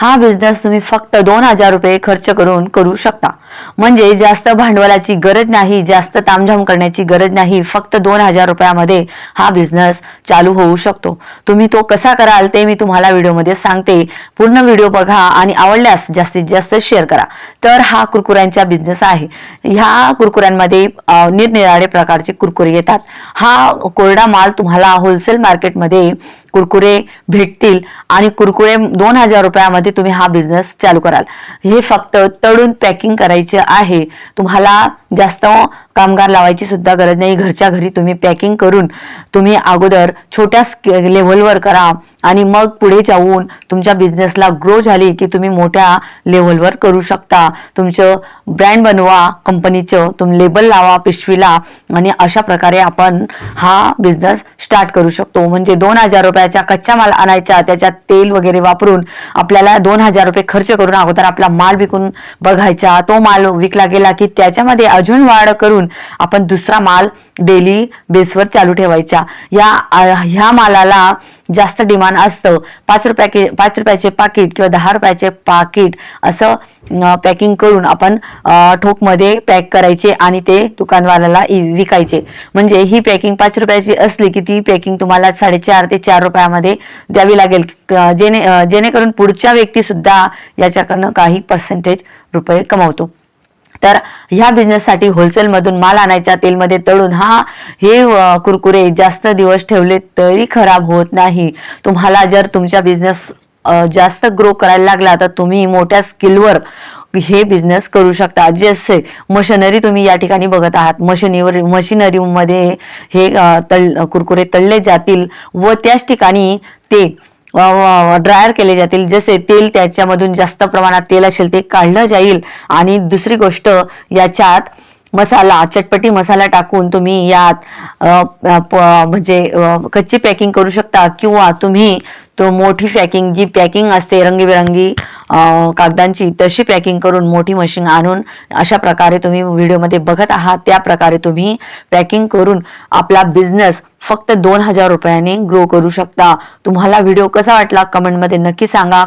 हा बिझनेस तुम्ही फक्त दोन हजार रुपये खर्च करून करू शकता. म्हणजे जास्त भांडवलाची गरज नाही जास्त तामझाम करण्याची गरज नाही फक्त दोन हजार रुपयामध्ये हा बिझनेस चालू होऊ शकतो. तुम्ही तो कसा कराल ते मी तुम्हाला व्हिडिओमध्ये सांगते. पूर्ण व्हिडिओ बघा आणि आवडल्यास जास्तीत जास्त शेअर करा. तर हा कुरकुऱ्यांचा बिझनेस आहे. ह्या कुरकुऱ्यांमध्ये निरनिराळे प्रकारचे कुरकुरे येतात. हा कोरडा माल तुम्हाला होलसेल मार्केटमध्ये कुरकुरे भेटतील आणि कुरकुरे दोन हजार रुपयामध्ये तुम्ही हा बिझनेस चालू कराल. हे फक्त तळून पॅकिंग करायचं आहे. तुम्हाला जास्त कामगार लावायची सुद्धा गरज नाही. घरच्या घरी तुम्ही पॅकिंग करून तुम्ही अगोदर छोट्या लेव्हलवर करा आणि मग पुढे जाऊन तुमच्या बिझनेसला ग्रो झाली की तुम्ही मोठ्या लेव्हलवर करू शकता. तुमचं ब्रँड बनवा कंपनीचं तुम लेबल लावा पिशवीला आणि अशा प्रकारे आपण हा बिझनेस स्टार्ट करू शकतो. म्हणजे दोन हजार रुपयाचा कच्चा माल आणायचा त्याच्यात तेल वगैरे वापरून आपल्याला दोन हजार रुपये खर्च करून अगोदर आपला माल विकून बघायचा. तो माल विकला गेला की त्याच्यामध्ये अजून वाढ करून आपण दुसरा माल डेली बेसवर चालू ठेवायचा. या ह्या मालाला जास्त डिमांड असतं. पाच रुपया पाच रुपयाचे पाकिट किंवा दहा रुपयाचे पाकिट असं पॅकिंग करून आपण ठोकमध्ये पॅक करायचे आणि ते दुकानवाल्याला इ- विकायचे. म्हणजे ही पॅकिंग पाच रुपयाची असली की ती पॅकिंग तुम्हाला साडेचार ते चार रुपयामध्ये द्यावी लागेल. जेणे जेणेकरून पुढच्या व्यक्ती सुद्धा याच्याकडनं काही पर्सेंटेज रुपये कमवतो. तर ह्या बिझनेससाठी होलसेलमधून माल आणायचा तेलमध्ये तळून. हा हे कुरकुरे जास्त दिवस ठेवले तरी खराब होत नाही. तुम्हाला जर तुमच्या बिझनेस जास्त ग्रो करायला लागला तर तुम्ही मोठ्या स्किलवर हे बिझनेस करू शकता. जसे मशिनरी तुम्ही या ठिकाणी बघत आहात. मशिनीवर मशिनरीमध्ये हे तळ कुरकुरे तळले जातील व त्याच ठिकाणी ते ड्रायर केले जातील. जसे तेल त्याच्यामधून जास्त प्रमाणात तेल असेल ते काढलं जाईल. आणि दुसरी गोष्ट याच्यात मसाला चटपटी मसाला टाकून तुम्ही यात म्हणजे कच्ची पॅकिंग करू शकता किंवा तुम्ही तो मोठी पॅकिंग जी पॅकिंग असते रंगीबेरंगी कागदांची तशी पॅकिंग करून मोठी मशीन आणून अशा प्रकारे तुम्ही व्हिडिओमध्ये बघत आहात. त्या प्रकारे तुम्ही पॅकिंग करून आपला बिझनेस फक्त दोन हजार रुपयाने ग्रो करू शकता. तुम्हाला व्हिडिओ कसा वाटला कमेंटमध्ये नक्की सांगा.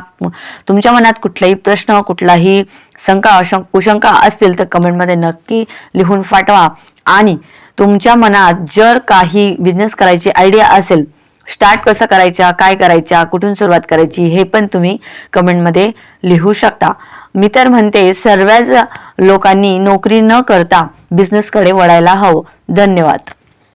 तुमच्या मनात कुठलाही प्रश्न कुठलाही शंका अशं- कुशंका असतील तर कमेंटमध्ये नक्की लिहून पाठवा. आणि तुमच्या मनात जर काही बिझनेस करायची आयडिया असेल स्टार्ट कसं करायचा काय करायचा कुठून सुरुवात करायची हे पण तुम्ही कमेंटमध्ये लिहू शकता. मी तर म्हणते सर्वच लोकांनी नोकरी न करता बिझनेसकडे वळायला हवं. धन्यवाद.